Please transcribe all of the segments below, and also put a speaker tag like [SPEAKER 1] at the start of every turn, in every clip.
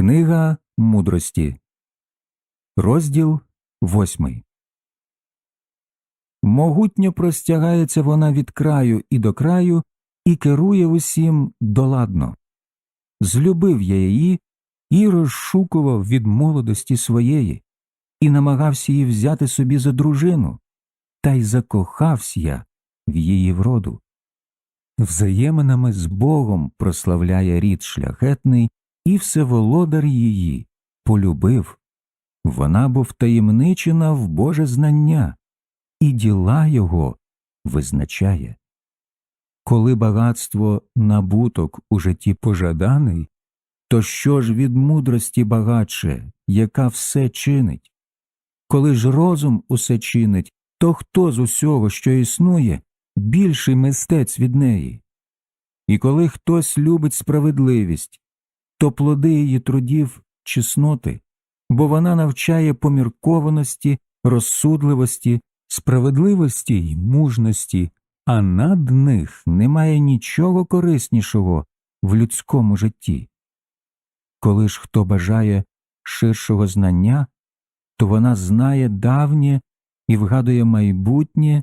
[SPEAKER 1] Книга мудрості, розділ восьмий. Могутньо простягається вона від краю і до краю і керує усім доладно. Злюбив я її і розшукував від молодості своєї, і намагався її взяти собі за дружину, та й закохався я в її вроду. Взаєминами з Богом прославляє рід шляхетний, і всеволодар її полюбив. Вона був таємничена в Боже знання, і діла його визначає. Коли багатство набуток у житті пожаданий, то що ж від мудрості багатше, яка все чинить? Коли ж розум усе чинить, то хто з усього, що існує, більший мистець від неї? І коли хтось любить справедливість, то плоди її трудів чесноти, бо вона навчає поміркованості, розсудливості, справедливості й мужності, а над них немає нічого кориснішого в людському житті. Коли ж хто бажає ширшого знання, то вона знає давнє і вгадує майбутнє,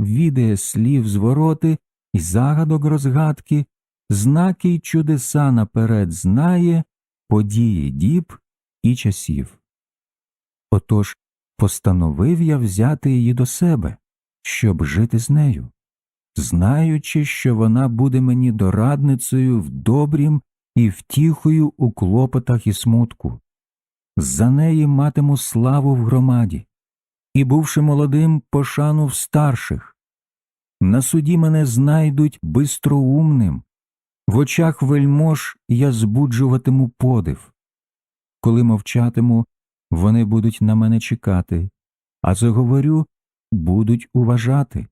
[SPEAKER 1] відає слів звороти і загадок розгадки, знаки й чудеса наперед знає, події діб і часів. Отож постановив я взяти її до себе, щоб жити з нею, знаючи, що вона буде мені дорадницею в добрім і втіхою у клопотах і смутку. За неї матиму славу в громаді, і, бувши молодим, пошану в старших. На суді мене знайдуть бистроумним, в очах вельмож я збуджуватиму подив. Коли мовчатиму, вони будуть на мене чекати, а заговорю будуть уважати.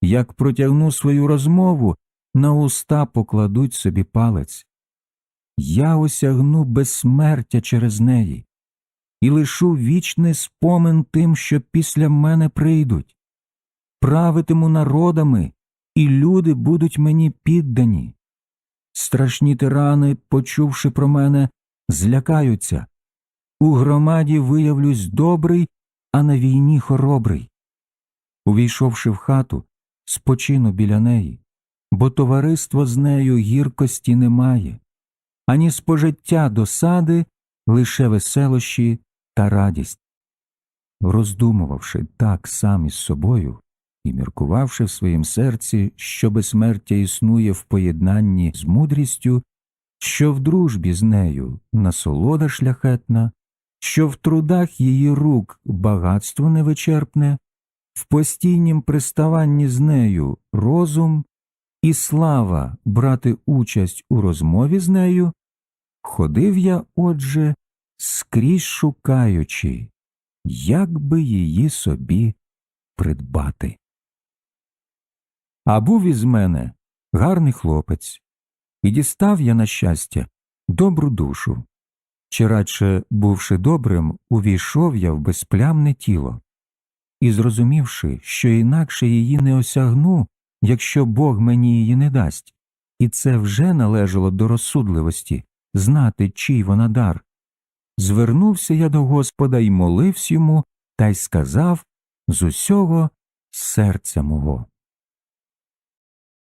[SPEAKER 1] Як протягну свою розмову, на уста покладуть собі палець. Я осягну безсмертя через неї і лишу вічний спомин тим, що після мене прийдуть. Правитиму народами, і люди будуть мені піддані. Страшні тирани, почувши про мене, злякаються. У громаді виявлюсь добрий, а на війні хоробрий. Увійшовши в хату, спочину біля неї, бо товариство з нею гіркості немає, ані спожиття досади, лише веселощі та радість. Роздумувавши так сам із собою і міркувавши в своїм серці, що безсмертя існує в поєднанні з мудрістю, що в дружбі з нею насолода шляхетна, що в трудах її рук багатство невичерпне, в постійнім приставанні з нею розум і слава брати участь у розмові з нею, ходив я, отже, скрізь шукаючи, як би її собі придбати. А був із мене гарний хлопець, і дістав я, на щастя, добру душу. Чи радше, бувши добрим, увійшов я в безплямне тіло, і, зрозумівши, що інакше її не осягну, якщо Бог мені її не дасть, і це вже належало до розсудливості знати, чий вона дар, звернувся я до Господа й молився йому та й сказав з усього серця мого.